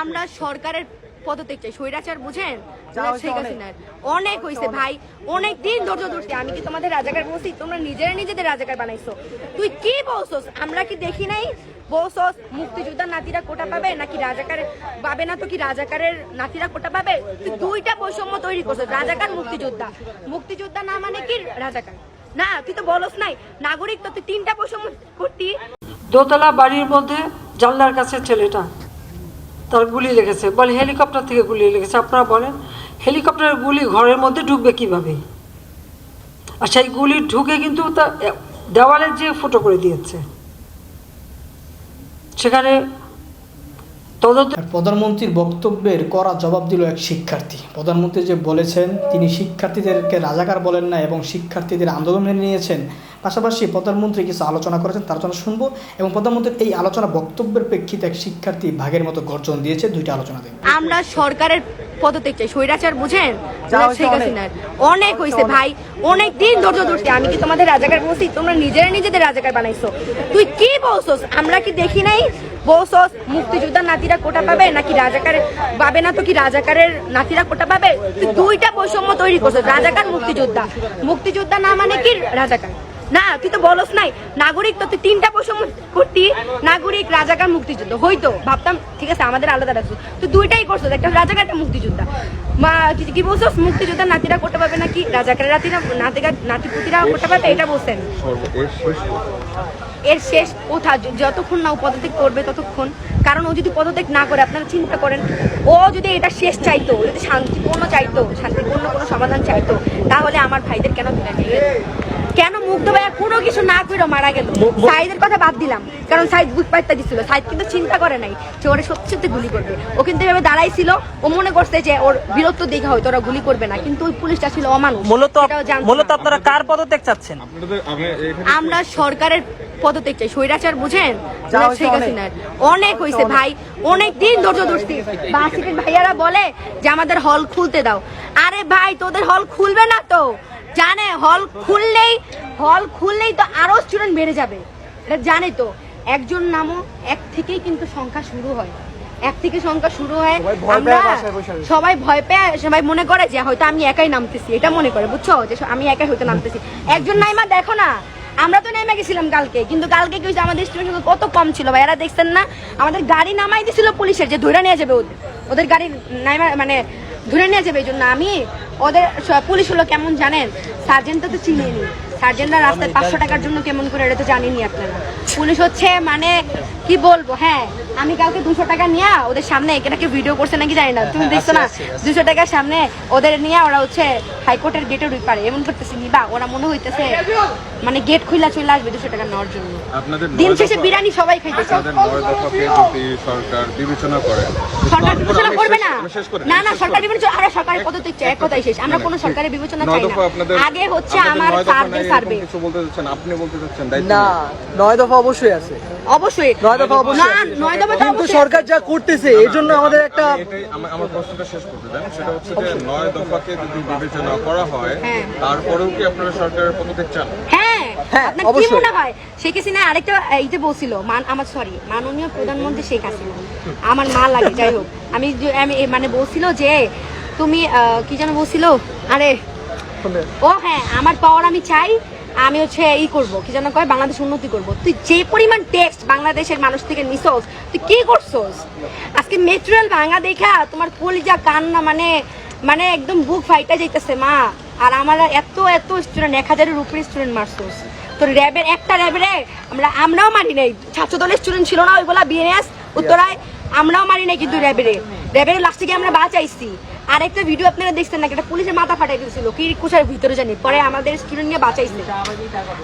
আমরা সরকারের পদত্যাগ চাই। স্বৈরাচার বুঝেন? শেখ অনেক। হাসিনার। অনেক হয়েছে ভাই অনেক দিন ধৈর্য ধরছি। আমি কি তোমাদের রাজাকার বলছি? তোমরা নিজেরা নিজেদের রাজাকার বানাইছো। তুই কি বলছস? আমরা কি দেখি নাই? বলছস মুক্তিযোদ্ধার নাতিরা কোটা পাবে নাকি রাজাকার পাবে না? তো কি রাজাকারের নাতিরা কোটা পাবে? তুই দুইটা বৈষম্য তৈরি করছিস রাজাকার মুক্তিযোদ্ধা। মুক্তিযোদ্ধা না মানে কি রাজাকার? না তুই তো বলস নাই। নাগরিক তো তুই তিনটা বৈষম্য করতি। দোতলা বাড়ির মধ্যে জানলার কাছে ছেলেটা। তার গুলি লেগেছে। বলে, হেলিকপ্টার থেকে গুলি লেগেছে। আপনারা বলেন, হেলিকপ্টারের গুলি ঘরের মধ্যে ঢুকবে কীভাবে? আর সেই গুলি ঢুকে কিন্তু তা দেওয়ালে যে ফুটো করে দিয়েছে, সেখানে প্রধানমন্ত্রীর বক্তব্যের করা জবাব দিল এক শিক্ষার্থী। প্রধানমন্ত্রী যে বলেছেন, তিনি শিক্ষার্থীদেরকে রাজাকার বলেন না এবং শিক্ষার্থীদের আন্দোলন নিয়েছেন। পাশাপাশি প্রধানমন্ত্রী কিছু আলোচনা করেছেন তার জন্য শুনব। এবং প্রধানমন্ত্রীর এই আলোচনা বক্তব্যের প্রেক্ষিতে এক শিক্ষার্থী ভাগের মতো গর্জন দিয়েছে। দুইটা আলোচনা দেন। আমরা সরকারের পদত্যাগ চাই। স্বৈরাচার বুঝেন? অনেক। হয়েছে ভাই। অনেক দিন ধৈর্য ধরছি। আমি কি তোমাদের রাজাকার বলছি? তোমরা নিজেরা নিজেদের রাজাকার বানাইছো। তুই কি বলছস? আমরা কি দেখি নাই? বলছস মুক্তিযোদ্ধার নাতিরা কোটা পাবে নাকি রাজাকার পাবে না? তো কি রাজাকারের নাতিরা কোটা পাবে? তুই দুইটা বৈষম্য তৈরি করছিস। রাজাকার মুক্তিযোদ্ধা। মুক্তিযোদ্ধা না মানে কি রাজাকার? না, তুই তো বলস নাই। নাগরিক তো, তুই তিনটা বৈষম্য করতি নাগরিক, রাজাকার, মুক্তিযুদ্ধ। হইতো ভাবতাম, ঠিক আছে, আমাদের আলাদা রাখছো তুই দুইটাই করছ একটা রাজাকার, একটা মুক্তিযোদ্ধা। মা, কি- বলছো মুক্তিযোদ্ধা নাতিরা করতে পারবে নাকি? রাজাকারের নাতিরা নাতিকা নাতিপুতিরা করতে পারবে? এটা বলছেন এর শেষ কোথা যতক্ষণ না ও পদত্যাগ করবে, ততক্ষণ। কারণ ও যদি পদত্যাগ না করে, আপনারা চিন্তা করেন, ও যদি এটা শেষ চাইতো, যদি শান্তিপূর্ণ চাইতো, শান্তিপূর্ণ কোনো সমাধান চাইতো, তাহলে আমার ভাইদের কেন তুলে নিয়ে কেন মুগ্ধ ভাইয়া কোনো কিছু না করে মারা গেল। সাইদের কথা বাদ দিলাম। কারণ সাইদ বুক পাইতে দিছিল। সাইদ কিন্তু চিন্তা করে নাই যে ওরা সত্যি সত্যি গুলি করবে। ও কিন্তু এভাবে দাঁড়াইছিল। ও মনে করছে যে ওর বীরত্ব দেখা হয়তো ওরা গুলি করবে না। কিন্তু ওই পুলিশটা ছিল অমানুষ। মূলত মূলত আপনারা কার পদত্যাগ চাচ্ছেন? আমরা সরকারের পদত্যাগ চাই। স্বৈরাচার বুঝেন? শেখ অনেক। হাসিনার। অনেক হয়েছে ভাই। অনেক দিন ধৈর্য ধরছি। বাসিকের ভাইয়ারা বলে যে আমাদের হল খুলতে দাও। আরে ভাই তোদের হল খুলবে না তো। জানে হল খুললেই হল খুললেই তো আরও স্টুডেন্ট বেড়ে যাবে। এটা জানে তো। একজন নামও এক থেকেই কিন্তু সংখ্যা শুরু হয়। এক থেকে সংখ্যা শুরু হয় আমরা। সবাই ভয় পেয়ে সবাই মনে করে যে হয়তো আমি একাই নামতেছি। এটা মনে করে বুঝছ? যে আমি একাই হয়তো নামতেছি। একজন নাইমা দেখো না আমরা তো নেমে গেছিলাম কালকে কিন্তু কালকে কি আমাদের স্টুডেন্ট কত কম ছিল ভাই? এরা দেখছেন না? আমাদের গাড়ি নামাই দিছিল পুলিশের যে ধরে নিয়ে যাবে ওদের। ওদের গাড়ি নাইমা মানে ধরে নিয়ে যাবে এই জন্য আমি ওদের পুলিশ হলো কেমন জানেন? সার্জেন্ট তো চিনিয়ে নি সার্জেন্টরা রাস্তায় পাঁচশো টাকার জন্য কেমন করে এটা তো জানেনি আপনারা। পুলিশ হচ্ছে মানে কি বলব হ্যাঁ আমি কালকে দুশো টাকা নিয়ে ওদের সামনে এটাকে ভিডিও করছে নাকি জানি না তুমি দেখছ না? দুশো টাকার সামনে ওদের নিয়ে ওরা হচ্ছে হাইকোর্টের গেটের ওই পারে এমন করতেছে নিবা ওরা মনে হইতেছে মানে গেট খুইলা চলে আসবে দুশো টাকা নেওয়ার জন্য। দিন শেষে বিরিয়ানি সবাই খাইতেছে। সরকার বিবেচনা করে। সরকার বিবেচনা করবে না। না না সরকার বিবেচনা আমরা সরকারের পদত্যাগ এক কথাই শেষ। আমরা কোনো সরকারের বিবেচনা চাই না। আগে হচ্ছে আমার সার্ভে কিছু বলতে চাচ্ছেন? আপনি বলতে চাচ্ছেন না নিয়ে। দফা অবশ্যই আছে। অবশ্যই। নয় দফা অবশ্যই। নয় দফা কিন্তু সরকার যা করতেছে এর জন্য আমাদের একটা আমার- প্রশ্নটা শেষ করতে দেন সেটা হচ্ছে যে নয় দফাকে যদি বিবেচনা করা হয় হ্যাঁ। তারপরেও কি আপনারা সরকারের চান? হ্যাঁ। হ্যাঁ, আপনার কি মনে হয়? শেখ হাসিনা আরেকটা এইতে বলছিল মান আমার সরি মাননীয় প্রধানমন্ত্রী শেখ হাসিনা। আমার মা লাগে যাই হোক। আমি আমি মানে বলছিল যে তুমি আহ, কি যেন বলছিল? আরে ও হ্যাঁ আমার পাওয়ার আমি চাই আমি হচ্ছে ই করব কি যেন কয় বাংলাদেশ উন্নতি করব। তুই যে পরিমাণ টেক্সট বাংলাদেশের মানুষ থেকে নিছস তুই কি করছস? আজকে মেটেরিয়াল ভাঙা দেখা তোমার কলিজা কান্না মানে মানে একদম বুক ফাইটা যাইতেছে মা। আর আমার এত এত স্টুডেন্ট এক হাজারের উপরে স্টুডেন্ট মারছস। তোর র্যাবের একটা র্যাবেরে আমরা আমরাও মারি নাই। ছাত্র দলের স্টুডেন্ট ছিল না ওইগুলা বিএনএস উত্তরায় আমরাও মারি নাই কিন্তু র্যাবেরে র্যাবের লাস্টে গিয়ে আমরা বাঁচাইছি। আর একটা ভিডিও আপনারা দেখছেন নাকি? একটা পুলিশের মাথা ফাটাই দিয়েছিল। কি কুচার ভিতরে জানি। পরে আমাদের স্টুডেন্ট নিয়ে বাঁচাইছে।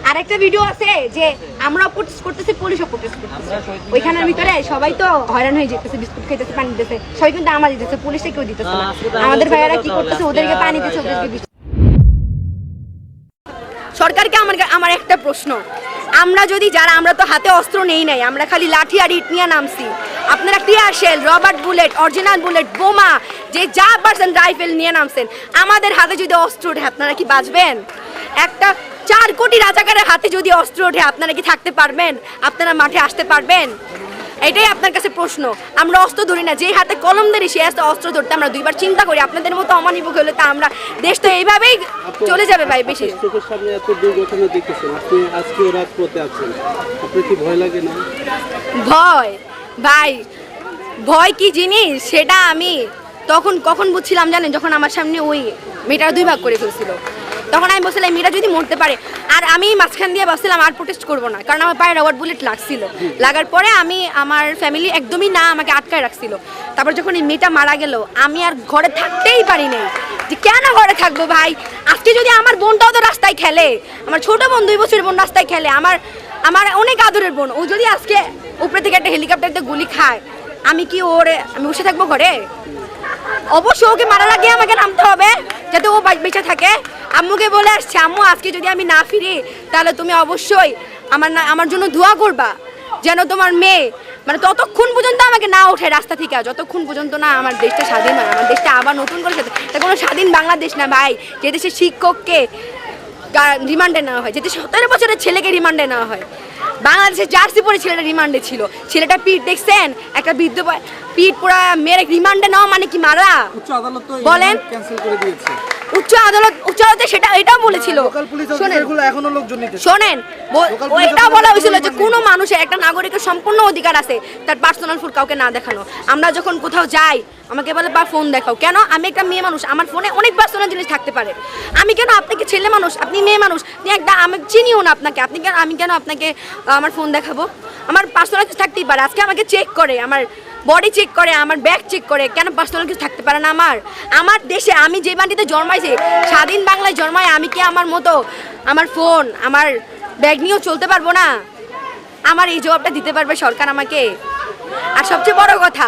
আর একটা ভিডিও আছে যে আমরা প্রোটেস্ট করতেছি পুলিশও প্রোটেস্ট করতেছে। ওইখানের ভিতরে সবাই তো হয়রান হয়ে যেতেছে বিস্কুট খাইতেছে পানি দিতেছে। সবাই কিন্তু আমার দিতেছে পুলিশে কেউ দিতেছে না। আমাদের ভাইয়ারা কি করতেছে ওদেরকে পানি দিতেছে ওদেরকে সরকারকে আমার আমার একটা প্রশ্ন। আমরা যদি যারা, আমরা তো হাতে অস্ত্র নেই নাই, আমরা খালি লাঠি আর ইট নিয়ে নামছি। আপনারা tear shell rubber bullet original bullet বোমা, যে যা পারছেন রাইফেল নিয়ে নামছেন। আমাদের হাতে যদি অস্ত্র ওঠে, আপনারা কি বাঁচবেন? একটা চার কোটি রাজাকারের হাতে যদি অস্ত্র ওঠে, আপনারা কি থাকতে পারবেন? আপনারা মাঠে আসতে পারবেন? এটাই আপনার কাছে প্রশ্ন। আমরা অস্ত্র ধরি না যে হাতে কলম ধরি সে হাতে অস্ত্র ধরতে আমরা দুইবার চিন্তা করি আপনাদের মতো অমানিক হলে তা আমরা দেশ তো এইভাবেই চলে যাবে ভাই বেশি। চোখের সামনে এত দুর্ঘটনা দেখতেছেন আপনি আজকেও রাজপথে আছেন। আপনার কি ভয় লাগে না? ভয়? ভাই ভয় কি জিনিস? সেটা আমি তখন কখন বুঝছিলাম জানেন যখন আমার সামনে ওই মেয়েটার দুই ভাগ করে ফেলছিল। তখন আমি বলছিলাম মেয়েটা যদি মরতে পারে। আর আমি মাঝখান দিয়ে বসছিলাম আর প্রোটেস্ট করব না। কারণ আমার পায়ে রবার বুলেট লাগছিল। লাগার পরে আমি, আমার ফ্যামিলি একদমই না আমাকে আটকায় রাখছিল। তারপর যখন এই মেয়েটা মারা গেল, আমি আর ঘরে থাকতেই পারি নাই। যে কেন ঘরে থাকব ভাই? আজকে যদি আমার বোনটাও তো রাস্তায় খেলে, আমার ছোট বোন, দুই বছরের বোন রাস্তায় খেলে, আমার আমার অনেক আদরের বোন, ও যদি আজকে উপরে থেকে একটা হেলিকপ্টারতে গুলি খায়, আমি কি ওর, আমি বসে থাকব ঘরে? অবশ্যই ওকে মারার আগে আমাকে নামতে হবে, যাতে ও বেঁচে থাকে। আম্মুকে বলে আসছে আম্মু আজকে যদি আমি না ফিরি তাহলে তুমি অবশ্যই আমার না আমার জন্য দোয়া করবা যেন তোমার মেয়ে মানে ততক্ষণ পর্যন্ত আমাকে না ওঠে রাস্তা থেকে যতক্ষণ পর্যন্ত না আমার দেশটা স্বাধীন হয় আমার দেশটা আবার নতুন করে এটা কোনো স্বাধীন বাংলাদেশ না ভাই যে দেশের শিক্ষককে রিমান্ডে নেওয়া হয় যে যেতে সতেরো বছরের ছেলেকে রিমান্ডে নেওয়া হয় বাংলাদেশে জার্সি পরে ছেলেটা রিমান্ডে ছিল ছেলেটা পিঠ দেখছেন? একটা বৃদ্ধ পিঠ পুরা মেরে রিমান্ডে নেওয়া মানে কি মারা? বলেন। ক্যান্সেল করে দিয়েছে। উচ্চ আদালত উচ্চ আদালতে সেটা এটাও বলেছিল। শোনেন। এটাও বলা হয়েছিল যে কোনো মানুষের একটা নাগরিকের সম্পূর্ণ অধিকার আছে তার পার্সোনাল ফুল কাউকে না দেখানো। আমরা যখন কোথাও যাই আমাকে বলে বা ফোন দেখাও। কেন? আমি একটা মেয়ে মানুষ আমার ফোনে অনেক পার্সোনাল জিনিস থাকতে পারে। আমি কেন আপনাকে ছেলে মানুষ আপনি মেয়ে মানুষ? একটা আমি চিনিও না আপনাকে। আপনি কেন আমি কেন আপনাকে আমার ফোন দেখাবো? আমার পার্সোনাল কিছু থাকতেই পারে। আজকে আমাকে চেক করে, আমার বডি চেক করে, আমার ব্যাগ চেক করে, কেন পার্সোনাল কিছু থাকতে পারে না আমার? আমার দেশে আমি যে মাটিতে জন্মাইছি, স্বাধীন বাংলায় জন্মায় আমি কি আমার মতো আমার ফোন আমার ব্যাগ নিয়েও চলতে পারব না? আমার এই জবাবটা দিতে পারবে সরকার আমাকে? আর সবচেয়ে বড় কথা,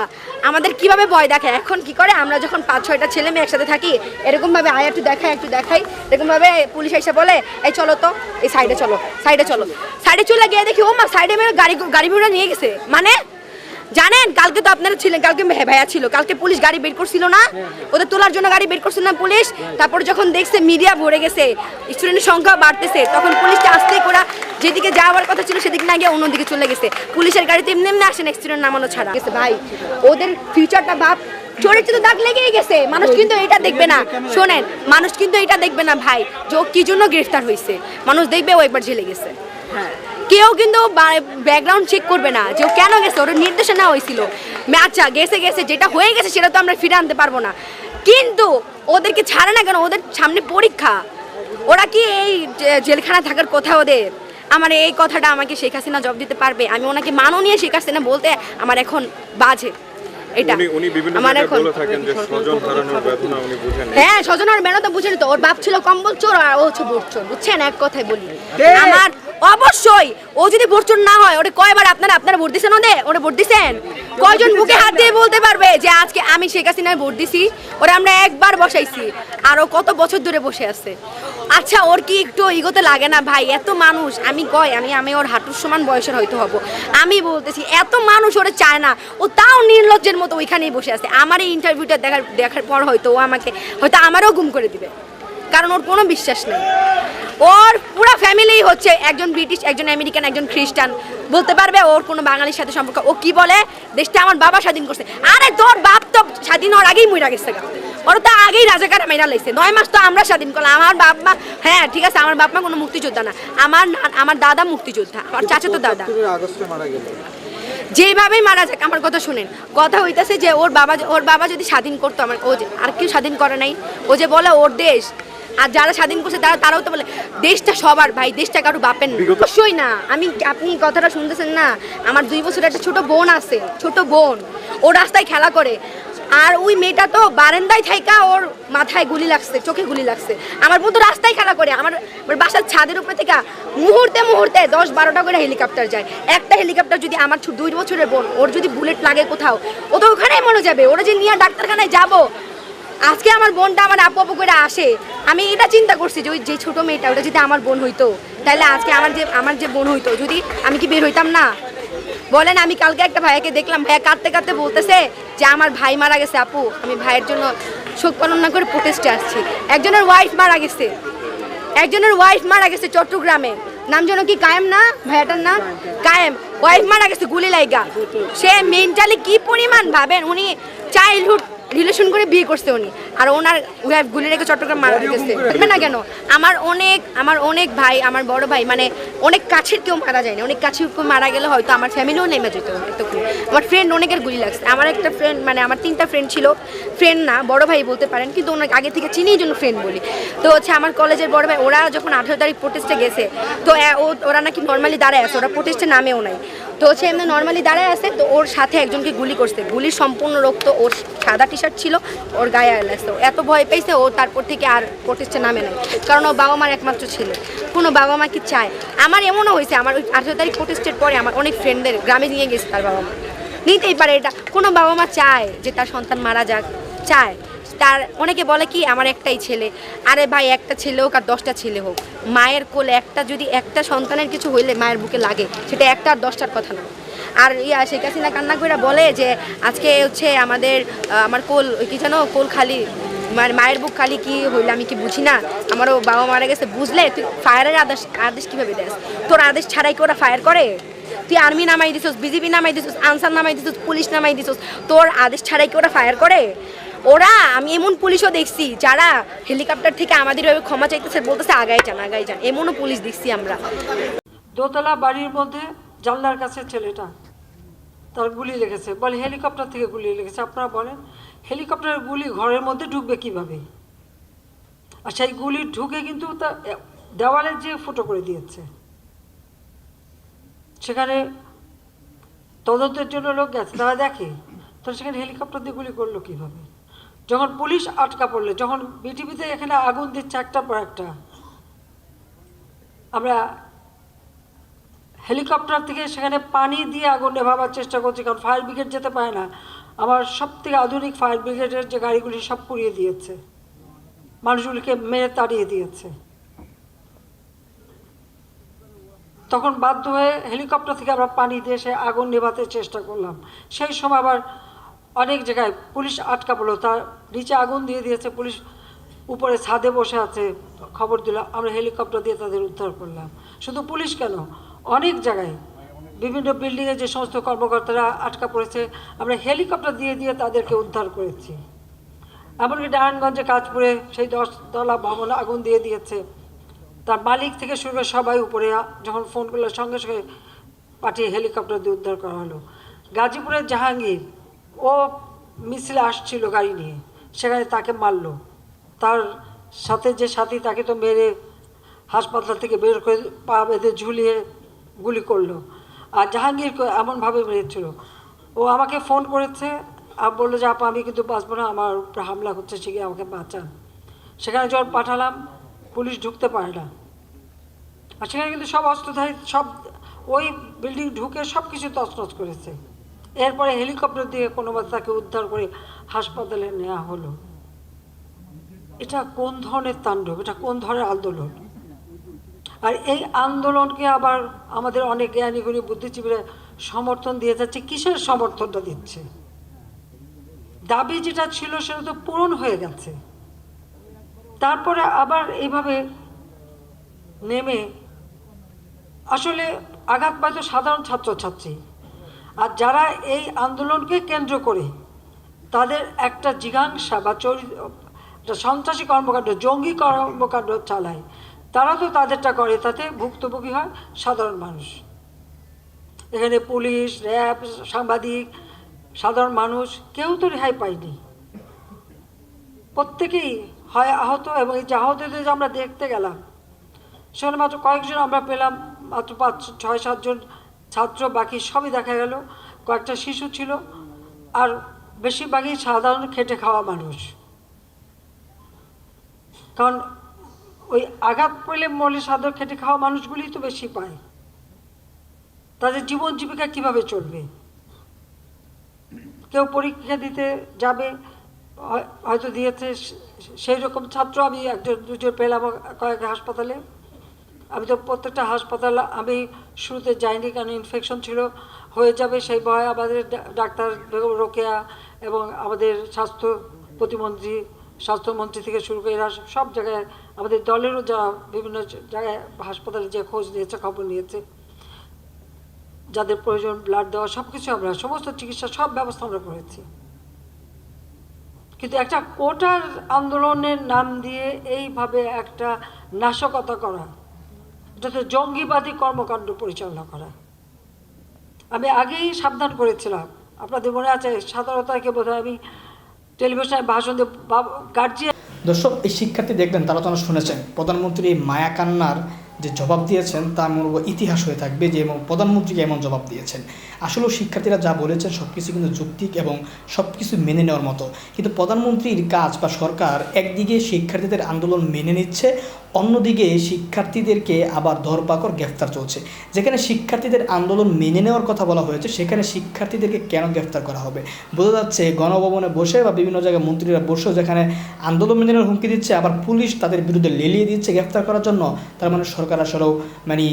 আমাদের কীভাবে ভয় দেখায়? এখন কি করে? আমরা যখন পাঁচ, ছয়টা ছেলে মেয়ে একসাথে থাকি এরকম ভাবে আয় একটু দেখাই একটু দেখাই এরকম ভাবে পুলিশ এসে বলে, এই চলো তো, এই সাইডে চলো সাইডে চলো। সাইডে চলে গিয়ে দেখি ও মা সাইডে মেরে গাড়ি গাড়ি ভিড়ে নিয়ে গেছে। মানে জানেন, কালকে তো আপনারা ছিলেন কালকে ভাইয়া ছিল, কালকে পুলিশ গাড়ি বের করছিল না? ওদের তোলার জন্য গাড়ি বের করছিল না পুলিশ? তারপর যখন দেখছে মিডিয়া ভরে গেছে স্টুডেন্টের সংখ্যা বাড়তেছে, তখন পুলিশটা আসতে করা যেদিকে যাওয়ার কথা ছিল সেদিকে না গিয়ে অন্যদিকে চলে গেছে। পুলিশের গাড়িতে এমনি এমনি আসে না স্টুডেন্ট নামানো ছাড়া। গেছে ভাই ওদের ফিউচারটা ভাব চরিত্র তো দাগ লেগেই গেছে। মানুষ কিন্তু এটা দেখবে না। শোনেন মানুষ কিন্তু এটা দেখবে না ভাই যে কি জন্য গ্রেফতার হয়েছে। মানুষ দেখবে ও একবার জেলে গেছে। কেউ কিন্তু ব্যাকগ্রাউন্ড চেক করবে না যে ও কেন গেছে ওর নির্দেশনা হয়েছিল। আচ্ছা গেছে গেছে যেটা হয়ে গেছে সেটা তো আমরা ফিরে আনতে পারব না। কিন্তু ওদেরকে ছাড়ে না কেন? ওদের সামনে পরীক্ষা। ওরা কি এই জেলখানা থাকার কথা ওদের? আমার এই কথাটা আমাকে শেখ হাসিনা জব দিতে পারবে? আমি ওনাকে মানো নিয়ে শেখ হাসিনা বলতে আমার এখন বাজে। এটা। উনি উনি বিভিন্ন আমার এখন বলে থাকেন যে স্বজন হারানোর বেদনা উনি বুঝেন হ্যাঁ স্বজনের মেনু তো বুঝেনি তো। ওর বাপ ছিল কম্বল চোর আর ও হচ্ছে বোট চোর। বুঝছেন? এক কথায় বলি। আমার অবশ্যই। ও যদি ভোট চোর না হয় ওটা কয়বার আপনারা আপনারা ভোট দিছেন ওদের ওরা ভোট দিছেন? কয়জন বুকে হাত দিয়ে বলতে পারবে যে আজকে আমি শেখ হাসিনায় ভোট দিছি? ওরা আমরা একবার বসাইছি। আর ও কত বছর ধরে বসে আছে। আচ্ছা ওর কি একটু ইগোতে লাগে না? ভাই, এত মানুষ, আমি কয়, আমি আমি ওর হাঁটুর সমান বয়সের হয়তো হব। আমি বলতেছি, এত মানুষ ওরা চায় না। ও তাও নির্লজ্জের মতো ওইখানেই বসে আছে। আমার এই ইন্টারভিউটা দেখার দেখার পর হয়তো ও আমাকে, হয়তো আমারও গুম করে দিবে। কারণ ওর কোনো বিশ্বাস নেই। ওর পুরো ফ্যামিলি হচ্ছে একজন ব্রিটিশ একজন আমেরিকান একজন খ্রিস্টান। বলতে পারবে ওর কোনো বাঙালির সাথে সম্পর্ক। ও কি বলে? দেশটা আমার বাবা স্বাধীন করছে। আরে তোর বাপ তো স্বাধীন হওয়ার আগেই মইরা গেছে গা। ওরা তো আগেই রাজাকার মেরা লাইছে। নয় মাস তো আমরা স্বাধীন করলাম। আমার বাপ মা হ্যাঁ ঠিক আছে আমার বাপ মা কোনো মুক্তিযোদ্ধা না। আমার আমার দাদা মুক্তিযোদ্ধা আমার চাচা তো দাদা। মারা যেভাবেই মারা যাক আমার কথা শুনেন। কথা হইতাছে যে ওর বাবা ওর বাবা যদি স্বাধীন করতো আমার ও যে আর কেউ স্বাধীন করে নাই। ও যে বলে ওর দেশ আর যারা স্বাধীন করছে তারা তারাও তো বলে দেশটা সবার ভাই দেশটা কারও বাপের না। অবশ্যই না। আমি আপনি কথাটা শুনতেছেন না? আমার দুই বছরের একটা ছোট বোন আছে ছোট বোন। ও রাস্তায় খেলা করে। আর ওই মেয়েটা তো বারান্দায় থাইকা ওর মাথায় গুলি লাগছে চোখে গুলি লাগছে। আমার বোন তো রাস্তায় খেলা করে। আমার আমার বাসার ছাদের উপরে থেকে মুহূর্তে মুহূর্তে দশ বারোটা করে হেলিকপ্টার যায়। একটা হেলিকপ্টার যদি আমার দুই বছরের বোন ওর যদি বুলেট লাগে কোথাও ও তো ওখানেই মনে যাবে। ওরা যে নিয়ে ডাক্তারখানায় যাব আজকে আমার বোনটা আমার আপু আপু করে আসে। আমি এটা চিন্তা করছি যে ওই যে ছোট মেয়েটা, ওটা যদি আমার বোন হইতো, তাহলে আজকে আমার যে আমার যে বোন হইতো, যদি আমি কি বের হইতাম না? বলেন, আমি কালকে একটা ভাইয়াকে দেখলাম, ভাইয়া কাঁদতে কাঁদতে বলতেছে যে আমার ভাই মারা গেছে আপু, আমি ভাইয়ের জন্য শোক পালন না করে প্রোটেস্টে আসছি। একজনের ওয়াইফ মারা গেছে। একজনের ওয়াইফ মারা গেছে চট্টগ্রামে। নাম যেন কি কায়েম না? ভাইয়াটার নাম? কায়েম। ওয়াইফ মারা গেছে গুলি লাইগা। সে মেন্টালি কি পরিমাণ ভাবেন? উনি চাইল্ডহুড রিলেশন করে বিয়ে করছে উনি। আর ওনার ওয়াইফ গুলি রেখে চট্টগ্রাম মারা গেছে। না কেন? আমার অনেক আমার অনেক ভাই আমার বড় ভাই মানে অনেক কাছের কেউ মারা যায়নি। অনেক কাছের কেউ মারা গেলে হয়তো আমার ফ্যামিলিও নেমে যেত এতক্ষণ। আমার ফ্রেন্ড অনেকের গুলি লাগছে। আমার একটা ফ্রেন্ড মানে আমার তিনটা ফ্রেন্ড ছিল। ফ্রেন্ড না বড় ভাই বলতে পারেন কিন্তু ওনার আগে থেকে চিনিই জন্য ফ্রেন্ড বলি। তো হচ্ছে আমার কলেজের বড় ভাই ওরা যখন আঠেরো তারিখ প্রোটেস্টে গেছে তো ওরা নাকি নর্মালি দাঁড়ায় আছে ওরা প্রোটেস্টে নামেও নাই। তো হচ্ছে এমনি নর্মালি দাঁড়ায় আছে, তো ওর সাথে একজনকে গুলি করছে। গুলির সম্পূর্ণ রক্ত ওর সাদা টি শার্ট ছিল, ওর গায়ে ও এত ভয় পেয়েছে ও তারপর থেকে আর প্রোটেস্টে নামে নাই, কারণ ও বাবা মার একমাত্র ছেলে। কোনো বাবা মা কি চায়? আমার এমনও হয়েছে, আমার ওই আঠেরো তারিখ প্রোটেস্টের পরে আমার অনেক ফ্রেন্ডদের গ্রামে নিয়ে গেছে তার বাবা মা নিতেই পারে এটা। কোনো বাবা মা চায় যে তার সন্তান মারা যাক, চায়। তার অনেকে বলে কি, আমার একটাই ছেলে। আরে ভাই, একটা ছেলে হোক আর দশটা ছেলে হোক, মায়ের কোলে একটা যদি একটা সন্তানের কিছু হইলে মায়ের বুকে লাগে, সেটা একটা আর দশটার কথা না। আর ইয়া, শেখ হাসিনা কান্না করে বলে যে, আজকে হচ্ছে আমাদের আমার কোল কি জানো, কোল খালি মার মায়ের বুক খালি, কি হইলে আমি কি বুঝি না? আমারও বাবা মারা গেছে, বুঝলে? তুই ফায়ারের আদেশ আদেশ কীভাবে দেস? তোর আদেশ ছাড়াই কি ওরা ফায়ার করে? তুই আর্মি নামাই দিছিস বিজিবি নামাই দিছিস, আনসার নামাই দিছিস, পুলিশ নামাই দিছিস, তোর আদেশ ছাড়াই কি ওরা ফায়ার করে? ওরা, আমি এমন পুলিশও দেখছি যারা হেলিকপ্টার থেকে আমাদের ওইভাবে ক্ষমা চাইতেছে, বলতেছে আগাই যান আগাই যান। এমনও পুলিশ দেখছি আমরা। দোতলা বাড়ির মধ্যে জানলার কাছে ছেলেটা তার গুলি লেগেছে। বলে, হেলিকপ্টার থেকে গুলি লেগেছে। আপনারা বলেন, হেলিকপ্টারের গুলি ঘরের মধ্যে ঢুকবে কীভাবে? আর সেই গুলি ঢুকে কিন্তু তা দেওয়ালে যে ফুটো করে দিয়েছে। সেখানে তদন্তের জন্য লোক গেছে। তারা দেখে তো সেখানে হেলিকপ্টার দিয়ে গুলি করল কীভাবে? যখন পুলিশ আটকা পড়লে, যখন বিটিভিতে এখানে আগুন দিচ্ছে একটার পর একটা, আমরা হেলিকপ্টার থেকে সেখানে পানি দিয়ে আগুন নেভাবার চেষ্টা করছি, কারণ ফায়ার ব্রিগেড যেতে পারে না। আমার সব থেকে আধুনিক ফায়ার ব্রিগেডের যে গাড়িগুলি সব পুড়িয়ে দিয়েছে, মানুষগুলিকে মেরে তাড়িয়ে দিয়েছে। তখন বাধ্য হয়ে হেলিকপ্টার থেকে আমরা পানি দিয়ে সে আগুন নেভাতে চেষ্টা করলাম। সেই সময় আবার অনেক জায়গায় পুলিশ আটকা পড়ল তার নিচে আগুন দিয়ে দিয়েছে, পুলিশ উপরে ছাদে বসে আছে, খবর দিলাম আমরা হেলিকপ্টার দিয়ে তাদের উদ্ধার করলাম। শুধু পুলিশ কেন? অনেক জায়গায়, বিভিন্ন বিল্ডিংয়ে যে সমস্ত কর্মকর্তারা আটকা পড়েছে, আমরা হেলিকপ্টার দিয়ে দিয়ে তাদেরকে উদ্ধার করেছি। এমনকি নারায়ণগঞ্জে কাজপুরে সেই দশ তলা ভবন আগুন দিয়ে দিয়েছে। তার মালিক থেকে শুরু করে সবাই উপরে যখন ফোন করল, সঙ্গে সঙ্গে পাঠিয়ে হেলিকপ্টার দিয়ে উদ্ধার করা হলো। গাজীপুরের জাহাঙ্গীর ও মিছিলে আসছিল গাড়ি নিয়ে। সেখানে তাকে মারলো। তার সাথে যে সাথী তাকে তো মেরে হাসপাতাল থেকে বের করে পা বেঁধে ঝুলিয়ে গুলি করল। আর জাহাঙ্গীর এমনভাবে মেরেছিল। ও আমাকে ফোন করেছে। আর বলল যে, আপা, আমি কিন্তু বাঁচবো না। আমার উপরে হামলা হচ্ছে, সেখানে আমাকে বাঁচান। সেখানে যখন পাঠালাম, পুলিশ ঢুকতে পারে না। আর সেখানে কিন্তু সব অস্ত্রধারী, সব ওই বিল্ডিং ঢুকে সব কিছু তছনছ করেছে। এরপরে হেলিকপ্টার দিয়ে কোনোভাবে তাকে উদ্ধার করে হাসপাতালে নেওয়া হলো। এটা কোন ধরনের তাণ্ডব? এটা কোন ধরনের আন্দোলন? আর এই আন্দোলনকে আবার আমাদের অনেক জ্ঞানীগুণী বুদ্ধিজীবীরা সমর্থন দিয়ে যাচ্ছে, কিসের সমর্থনটা দিচ্ছে? দাবি যেটা ছিল সেটা তো পূরণ হয়ে গেছে। তারপরে আবার এইভাবে নেমে আসলে আঘাত পাইতো সাধারণ ছাত্রছাত্রী আর যারা এই আন্দোলনকে কেন্দ্র করে তাদের একটা জিজ্ঞাসা বা একটা সন্ত্রাসী কর্মকাণ্ড, জঙ্গি কর্মকাণ্ড চালায়, তারা তো তাদেরটা করে, তাতে ভুক্তভোগী হয় সাধারণ মানুষ। এখানে পুলিশ, র্যাব, সাংবাদিক, সাধারণ মানুষ, কেউ তো রেহাই পায়নি। প্রত্যেকেই হয় আহত এবং এই যে আহতদের যে আমরা দেখতে গেলাম, সেখানে মাত্র কয়েকজন আমরা পেলাম, মাত্র পাঁচ, ছয়, সাতজন ছাত্র বাকি সবই দেখা গেল। কয়েকটা শিশু ছিল। আর বেশিরভাগই সাধারণ খেটে খাওয়া মানুষ। কারণ ওই আঘাত পেলে মলে সাধারণ খেটে খাওয়া মানুষগুলিই তো বেশি পায়। তাদের জীবন জীবিকা কীভাবে চলবে? কেউ পরীক্ষা দিতে যাবে, হয়- হয়তো দিয়েছে সেই রকম ছাত্র আমি একজন দুজন পেলাম কয়েক হাসপাতালে। আমি তো প্রত্যেকটা হাসপাতাল, আমি শুরুতে যাইনি কারণ ইনফেকশন ছিল, হয়ে যাবে সেই ভয়ে আমাদের ডাক্তার রোকেয়া এবং আমাদের স্বাস্থ্য প্রতিমন্ত্রী, স্বাস্থ্যমন্ত্রী থেকে শুরু করে এরা সব জায়গায় আমাদের দলেরও যারা বিভিন্ন জায়গায় হাসপাতালে যে খোঁজ নিয়েছে, খবর নিয়েছে, যাদের প্রয়োজন ব্লাড দেওয়া সব কিছু আমরা, সমস্ত চিকিৎসা সব ব্যবস্থা আমরা করেছি। কিন্তু একটা কোটার আন্দোলনের নাম দিয়ে এইভাবে একটা নাশকতা করা এটাতে জঙ্গিবাদী কর্মকাণ্ড পরিচালনা করা। আমি আগেই সাবধান করেছিলাম। আপনাদের মনে আছে, সাধারণতাকে বোধ আমি টেলিভিশনে ভাষণ দিয়ে গার্জিয়ান দর্শক, এই শিক্ষার্থী দেখবেন তারা তো শুনেছেন। প্রধানমন্ত্রী মায়া কান্নার যে জবাব দিয়েছেন তা বলব ইতিহাস হয়ে থাকবে যে এবং প্রধানমন্ত্রীকে এমন জবাব দিয়েছেন। আসলেও শিক্ষার্থীরা যা বলেছেন সব কিছু কিন্তু যৌক্তিক এবং সব কিছু মেনে নেওয়ার মতো। কিন্তু প্রধানমন্ত্রীর কাজ বা সরকার একদিকে শিক্ষার্থীদের আন্দোলন মেনে নিচ্ছে, অন্যদিকে শিক্ষার্থীদেরকে আবার ধরপাকড় গ্রেফতার চলছে। যেখানে শিক্ষার্থীদের আন্দোলন মেনে নেওয়ার কথা বলা হয়েছে, সেখানে শিক্ষার্থীদেরকে কেন গ্রেফতার করা হবে? বোঝা যাচ্ছে গণভবনে বসে বা বিভিন্ন জায়গায় মন্ত্রীরা বসেও যেখানে আন্দোলন মেনে নেওয়ার হুমকি দিচ্ছে, আবার পুলিশ তাদের বিরুদ্ধে লেলিয়ে দিচ্ছে গ্রেফতার করার জন্য, তার মানে সরকার আসলেও মানে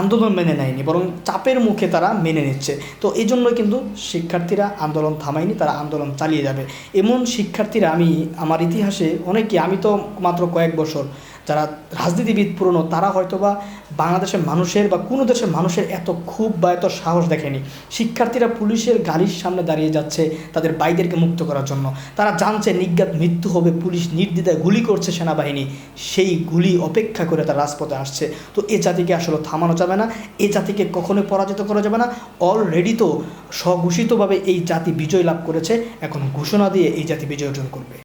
আন্দোলন মেনে নেয়নি, বরং চাপের মুখে তারা মেনে নিচ্ছে। তো এই জন্য কিন্তু শিক্ষার্থীরা আন্দোলন থামায়নি, তারা আন্দোলন চালিয়ে যাবে। এমন শিক্ষার্থীরা আমি, আমার ইতিহাসে অনেকে, আমি তো মাত্র কয়েক বছর যারা রাজনীতিবিদ পুরনো, তারা হয়তোবা বাংলাদেশের মানুষের বা কোনো দেশের মানুষের এত খুব বা এত সাহস দেখেনি। শিক্ষার্থীরা পুলিশের গাড়ির সামনে দাঁড়িয়ে যাচ্ছে তাদের বাইদেরকে মুক্ত করার জন্য। তারা জানছে নিজ্ঞাত মৃত্যু হবে, পুলিশ নির্দ্বিধায় গুলি করছে সেনাবাহিনী। সেই গুলি অপেক্ষা করে তারা রাজপথে আসছে। তো এ জাতিকে আসলে থামানো যাবে না, এ জাতিকে কখনোই পরাজিত করা যাবে না। অলরেডি তো স্বঘোষিতভাবে এই জাতি বিজয় লাভ করেছে। এখন ঘোষণা দিয়ে এই জাতি বিজয় অর্জন করবে।